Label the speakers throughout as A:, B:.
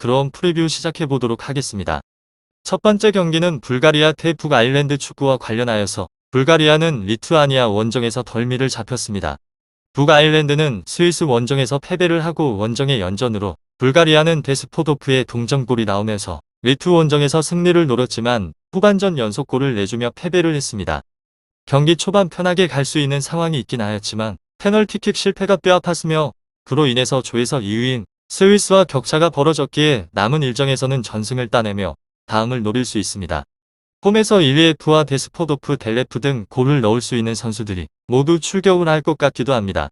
A: 그럼 프리뷰 시작해 보도록 하겠습니다. 첫 번째 경기는 불가리아 테이프 아일랜드 축구와 관련하여서 불가리아는 리투아니아 원정에서 덜미를 잡혔습니다. 북아일랜드는 스위스 원정에서 패배를 하고 원정의 연전으로 불가리아는 데스포도프의 동점골이 나오면서 리투 원정에서 승리를 노렸지만 후반전 연속골을 내주며 패배를 했습니다. 경기 초반 편하게 갈 수 있는 상황이 있긴 하였지만 페널티킥 실패가 뼈아팠으며 그로 인해서 조에서 2위인 스위스와 격차가 벌어졌기에 남은 일정에서는 전승을 따내며 다음을 노릴 수 있습니다. 홈에서 일리에프와 데스포도프 델레프 등 골을 넣을 수 있는 선수들이 모두 출격을 할 것 같기도 합니다.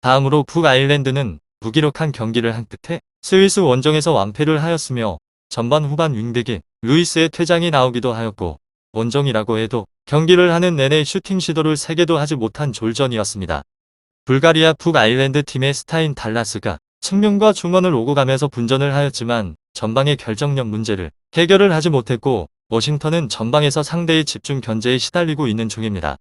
A: 다음으로 북아일랜드는 무기력한 경기를 한 끝에 스위스 원정에서 완패를 하였으며 전반 후반 윙백에 루이스의 퇴장이 나오기도 하였고 원정이라고 해도 경기를 하는 내내 슈팅 시도를 3개도 하지 못한 졸전이었습니다. 불가리아 북아일랜드 팀의 스타인 달라스가 측면과 중원을 오고 가면서 분전을 하였지만 전방의 결정력 문제를 해결을 하지 못했고 워싱턴은 전방에서 상대의 집중 견제에 시달리고 있는 중입니다.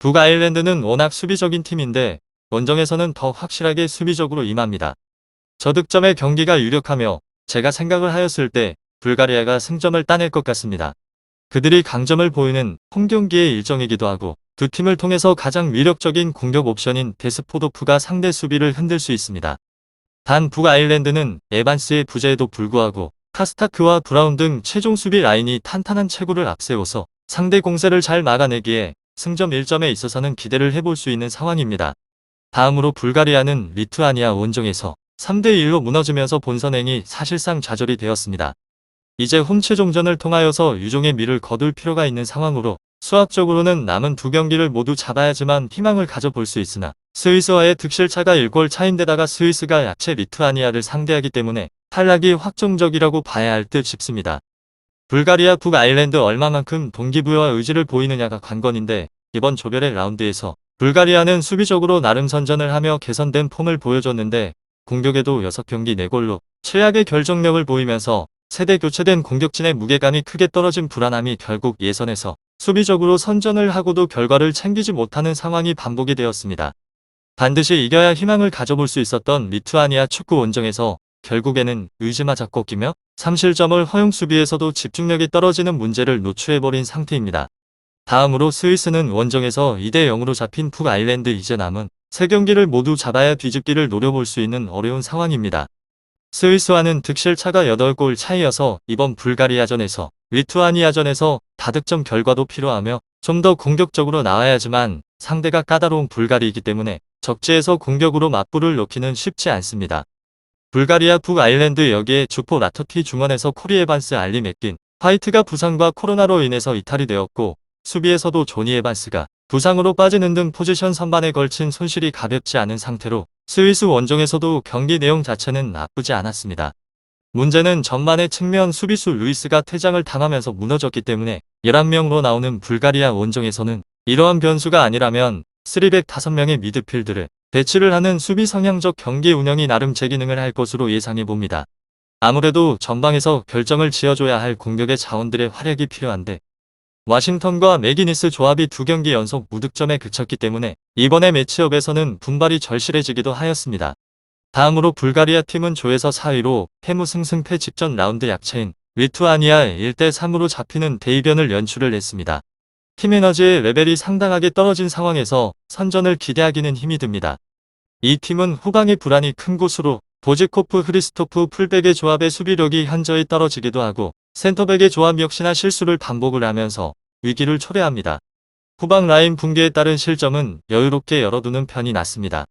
A: 북아일랜드는 워낙 수비적인 팀인데 원정에서는 더 확실하게 수비적으로 임합니다. 저득점의 경기가 유력하며 제가 생각을 하였을 때 불가리아가 승점을 따낼 것 같습니다. 그들이 강점을 보이는 홈경기의 일정이기도 하고 두 팀을 통해서 가장 위력적인 공격 옵션인 데스포도프가 상대 수비를 흔들 수 있습니다. 단 북아일랜드는 에반스의 부재에도 불구하고 카스타크와 브라운 등 최종 수비 라인이 탄탄한 체구를 앞세워서 상대 공세를 잘 막아내기에 승점 1점에 있어서는 기대를 해볼 수 있는 상황입니다. 다음으로 불가리아는 리투아니아 원정에서 3대1로 무너지면서 본선행이 사실상 좌절이 되었습니다. 이제 홈 최종전을 통하여서 유종의 미를 거둘 필요가 있는 상황으로 수학적으로는 남은 두 경기를 모두 잡아야지만 희망을 가져볼 수 있으나 스위스와의 득실차가 1골 차인데다가 스위스가 야채 리투아니아를 상대하기 때문에 탈락이 확정적이라고 봐야 할 듯 싶습니다. 불가리아 북아일랜드 얼마만큼 동기부여와 의지를 보이느냐가 관건인데 이번 조별의 라운드에서 불가리아는 수비적으로 나름 선전을 하며 개선된 폼을 보여줬는데 공격에도 6경기 4골로 최악의 결정력을 보이면서 세대 교체된 공격진의 무게감이 크게 떨어진 불안함이 결국 예선에서 수비적으로 선전을 하고도 결과를 챙기지 못하는 상황이 반복이 되었습니다. 반드시 이겨야 희망을 가져볼 수 있었던 리투아니아 축구 원정에서 결국에는 의지마저 꺾이며 3실점을 허용 수비에서도 집중력이 떨어지는 문제를 노출해버린 상태입니다. 다음으로 스위스는 원정에서 2대 0으로 잡힌 북아일랜드 이제 남은 3경기를 모두 잡아야 뒤집기를 노려볼 수 있는 어려운 상황입니다. 스위스와는 득실차가 8골 차이여서 이번 불가리아전에서 리투아니아전에서 다득점 결과도 필요하며 좀 더 공격적으로 나와야지만 상대가 까다로운 불가리이기 때문에 적지에서 공격으로 맞불을 놓기는 쉽지 않습니다. 불가리아 북아일랜드 여기에 주포 라터티 중원에서 코리 에반스 알리 맥긴 화이트가 부상과 코로나로 인해서 이탈이 되었고 수비에서도 조니 에반스가 부상으로 빠지는 등 포지션 선반에 걸친 손실이 가볍지 않은 상태로 스위스 원정에서도 경기 내용 자체는 나쁘지 않았습니다. 문제는 전반의 측면 수비수 루이스가 퇴장을 당하면서 무너졌기 때문에 11명으로 나오는 불가리아 원정에서는 이러한 변수가 아니라면 3백 5명의 미드필드를 배치를 하는 수비 성향적 경기 운영이 나름 제 기능을 할 것으로 예상해 봅니다. 아무래도 전방에서 결정을 지어줘야 할 공격의 자원들의 활약이 필요한데 와싱턴과 맥기니스 조합이 두 경기 연속 무득점에 그쳤기 때문에 이번의 매치업에서는 분발이 절실해지기도 하였습니다. 다음으로 불가리아 팀은 조에서 4위로 패무 승승패 직전 라운드 약체인 리투아니아 1대3으로 잡히는 대이변을 연출을 했습니다. 팀 에너지의 레벨이 상당하게 떨어진 상황에서 선전을 기대하기는 힘이 듭니다. 이 팀은 후방의 불안이 큰 곳으로 보지코프 흐리스토프 풀백의 조합의 수비력이 현저히 떨어지기도 하고 센터백의 조합 역시나 실수를 반복을 하면서 위기를 초래합니다. 후방 라인 붕괴에 따른 실점은 여유롭게 열어두는 편이 낫습니다.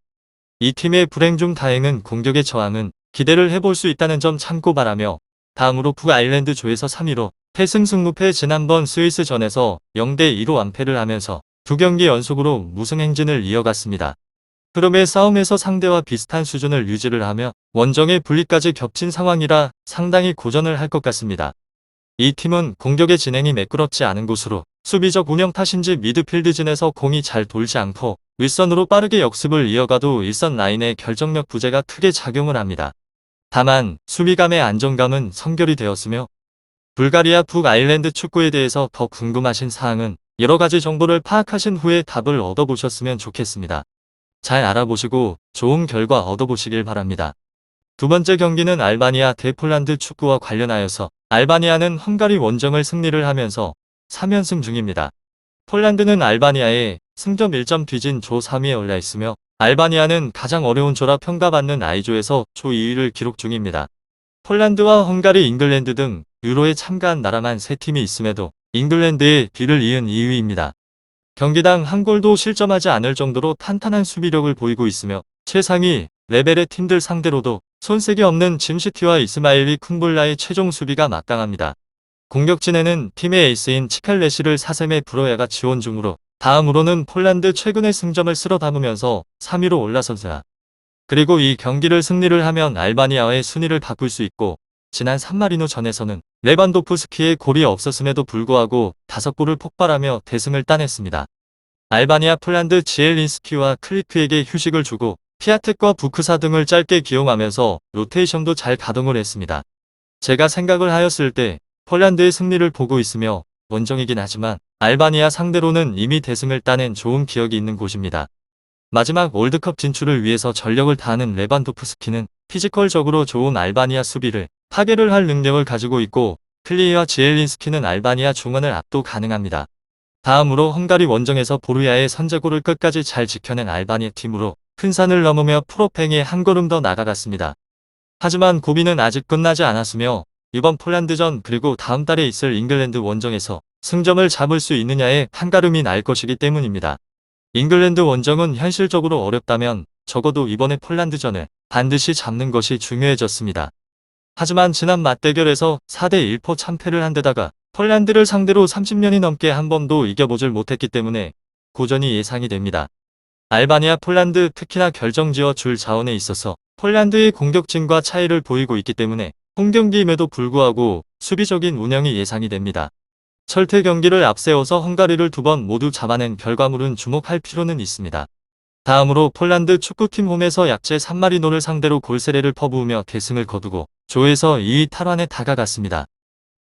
A: 이 팀의 불행 중 다행은 공격의 저항은 기대를 해볼 수 있다는 점 참고 바라며 다음으로 북아일랜드 조에서 3위로 패승 승무패 지난번 스위스전에서 0대2로 완패를 하면서 두 경기 연속으로 무승 행진을 이어갔습니다. 흐름의 싸움에서 상대와 비슷한 수준을 유지를 하며 원정의 분리까지 겹친 상황이라 상당히 고전을 할 것 같습니다. 이 팀은 공격의 진행이 매끄럽지 않은 곳으로 수비적 운영 탓인지 미드필드진에서 공이 잘 돌지 않고 윗선으로 빠르게 역습을 이어가도 일선 라인의 결정력 부재가 크게 작용을 합니다. 다만 수비감의 안정감은 성결이 되었으며 불가리아 북아일랜드 축구에 대해서 더 궁금하신 사항은 여러 가지 정보를 파악하신 후에 답을 얻어보셨으면 좋겠습니다. 잘 알아보시고 좋은 결과 얻어보시길 바랍니다. 두 번째 경기는 알바니아 대 폴란드 축구와 관련하여서 알바니아는 헝가리 원정을 승리를 하면서 3연승 중입니다. 폴란드는 알바니아에 승점 1점 뒤진 조 3위에 올라 있으며 알바니아는 가장 어려운 조라 평가받는 I조에서 조 2위를 기록 중입니다. 폴란드와 헝가리, 잉글랜드 등 유로에 참가한 나라만 3팀이 있음에도 잉글랜드의 뒤를 이은 2위입니다. 경기당 한 골도 실점하지 않을 정도로 탄탄한 수비력을 보이고 있으며 최상위 레벨의 팀들 상대로도 손색이 없는 짐시티와 이스마일리 쿤불라의 최종 수비가 마땅합니다. 공격진에는 팀의 에이스인 치칼레시를 사셈의 브로야가 지원 중으로 다음으로는 폴란드 최근의 승점을 쓸어 담으면서 3위로 올라선다. 그리고 이 경기를 승리를 하면 알바니아의 순위를 바꿀 수 있고 지난 산마리노 전에서는 레반도프스키의 골이 없었음에도 불구하고 5골을 폭발하며 대승을 따냈습니다. 알바니아 폴란드 지엘린스키와 클리프에게 휴식을 주고 피아텍과 부크사 등을 짧게 기용하면서 로테이션도 잘 가동을 했습니다. 제가 생각을 하였을 때 폴란드의 승리를 보고 있으며 원정이긴 하지만 알바니아 상대로는 이미 대승을 따낸 좋은 기억이 있는 곳입니다. 마지막 월드컵 진출을 위해서 전력을 다하는 레반도프스키는 피지컬적으로 좋은 알바니아 수비를 파괴를 할 능력을 가지고 있고 클리와 지엘린스키는 알바니아 중원을 압도 가능합니다. 다음으로 헝가리 원정에서 보르야의 선제골을 끝까지 잘 지켜낸 알바니아 팀으로 큰 산을 넘으며 프로팽에 한 걸음 더 나아갔습니다. 하지만 고비는 아직 끝나지 않았으며 이번 폴란드전 그리고 다음 달에 있을 잉글랜드 원정에서 승점을 잡을 수 있느냐에 한가름이 날 것이기 때문입니다. 잉글랜드 원정은 현실적으로 어렵다면 적어도 이번에 폴란드전을 반드시 잡는 것이 중요해졌습니다. 하지만 지난 맞대결에서 4대 1포 참패를 한 데다가 폴란드를 상대로 30년이 넘게 한 번도 이겨보질 못했기 때문에 고전이 예상이 됩니다. 알바니아 폴란드 특히나 결정지어 줄 자원에 있어서 폴란드의 공격진과 차이를 보이고 있기 때문에 홈경기임에도 불구하고 수비적인 운영이 예상이 됩니다. 철퇴 경기를 앞세워서 헝가리를 두 번 모두 잡아낸 결과물은 주목할 필요는 있습니다. 다음으로 폴란드 축구팀 홈에서 약제 산마리노를 상대로 골세례를 퍼부으며 대승을 거두고 조에서 2위 탈환에 다가갔습니다.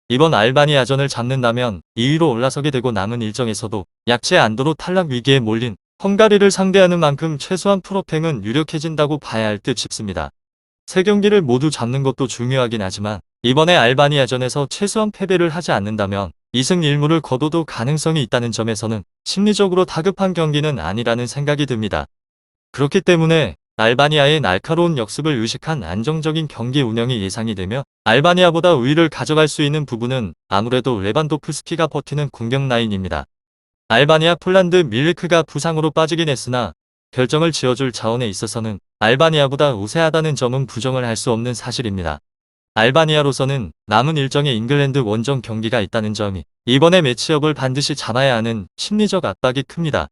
A: 이번 알바니아전을 잡는다면 2위로 올라서게 되고 남은 일정에서도 약제 안도로 탈락 위기에 몰린 헝가리를 상대하는 만큼 최소한 프로팽은 유력해진다고 봐야 할 듯 싶습니다. 세 경기를 모두 잡는 것도 중요하긴 하지만 이번에 알바니아전에서 최소한 패배를 하지 않는다면 2승 1무를 거둬도 가능성이 있다는 점에서는 심리적으로 다급한 경기는 아니라는 생각이 듭니다. 그렇기 때문에 알바니아의 날카로운 역습을 의식한 안정적인 경기 운영이 예상이 되며 알바니아보다 우위를 가져갈 수 있는 부분은 아무래도 레반도프스키가 버티는 공격 라인입니다. 알바니아 폴란드 밀리크가 부상으로 빠지긴 했으나 결정을 지어줄 자원에 있어서는 알바니아보다 우세하다는 점은 부정을 할 수 없는 사실입니다. 알바니아로서는 남은 일정에 잉글랜드 원정 경기가 있다는 점이 이번에 매치업을 반드시 잡아야 하는 심리적 압박이 큽니다.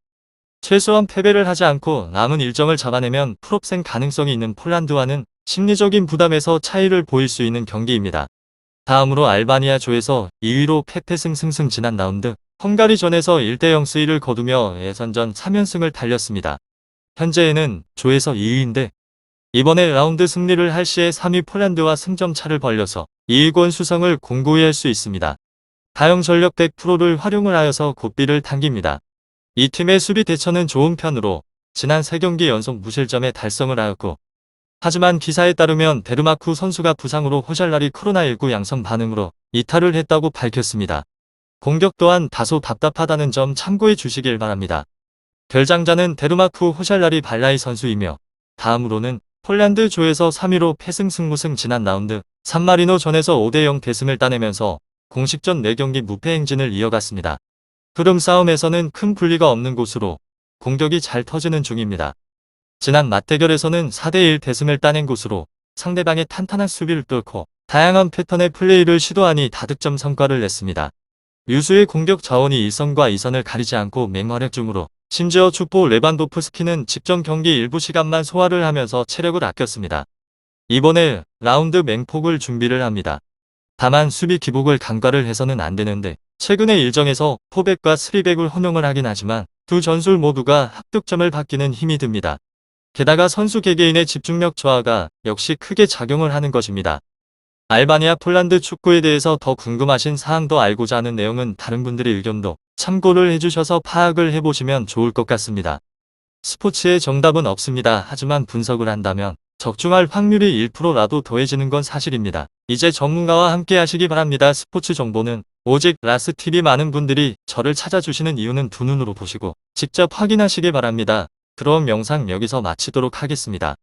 A: 최소한 패배를 하지 않고 남은 일정을 잡아내면 풀업생 가능성이 있는 폴란드와는 심리적인 부담에서 차이를 보일 수 있는 경기입니다. 다음으로 알바니아 조에서 2위로 패패승승승 지난 라운드 헝가리전에서 1대0 스위를 거두며 예선전 3연승을 달렸습니다. 현재에는 조에서 2위인데 이번에 라운드 승리를 할 시에 3위 폴란드와 승점 차를 벌려서 2위권 수성을 공고히 할 수 있습니다. 다용 전력 100%를 활용을 하여서 고비를 당깁니다. 이 팀의 수비 대처는 좋은 편으로 지난 3경기 연속 무실점에 달성을 하였고 하지만 기사에 따르면 데르마쿠 선수가 부상으로 호샬날이 코로나19 양성 반응으로 이탈을 했다고 밝혔습니다. 공격 또한 다소 답답하다는 점 참고해 주시길 바랍니다. 결장자는 데르마쿠 호샬라리 발라이 선수이며 다음으로는 폴란드 조에서 3위로 패승 승무승 지난 라운드 산마리노 전에서 5대0 대승을 따내면서 공식전 4경기 무패 행진을 이어갔습니다. 흐름 싸움에서는 큰 분리가 없는 곳으로 공격이 잘 터지는 중입니다. 지난 맞대결에서는 4대1 대승을 따낸 곳으로 상대방의 탄탄한 수비를 뚫고 다양한 패턴의 플레이를 시도하니 다득점 성과를 냈습니다. 유수의 공격 자원이 1선과 2선을 가리지 않고 맹활약 중으로 심지어 주포 레반도프스키는 직전 경기 일부 시간만 소화를 하면서 체력을 아꼈습니다. 이번에 라운드 맹폭을 준비를 합니다. 다만 수비 기복을 간과를 해서는 안 되는데 최근의 일정에서 포백과 스리백을 혼용을 하긴 하지만 두 전술 모두가 합득점을 받기는 힘이 듭니다. 게다가 선수 개개인의 집중력 저하가 역시 크게 작용을 하는 것입니다. 알바니아 폴란드 축구에 대해서 더 궁금하신 사항도 알고자 하는 내용은 다른 분들의 의견도 참고를 해주셔서 파악을 해보시면 좋을 것 같습니다. 스포츠의 정답은 없습니다. 하지만 분석을 한다면 적중할 확률이 1%라도 더해지는 건 사실입니다. 이제 전문가와 함께 하시기 바랍니다. 스포츠 정보는 오직 라스TV 많은 분들이 저를 찾아주시는 이유는 두 눈으로 보시고 직접 확인하시기 바랍니다. 그럼 영상 여기서 마치도록 하겠습니다.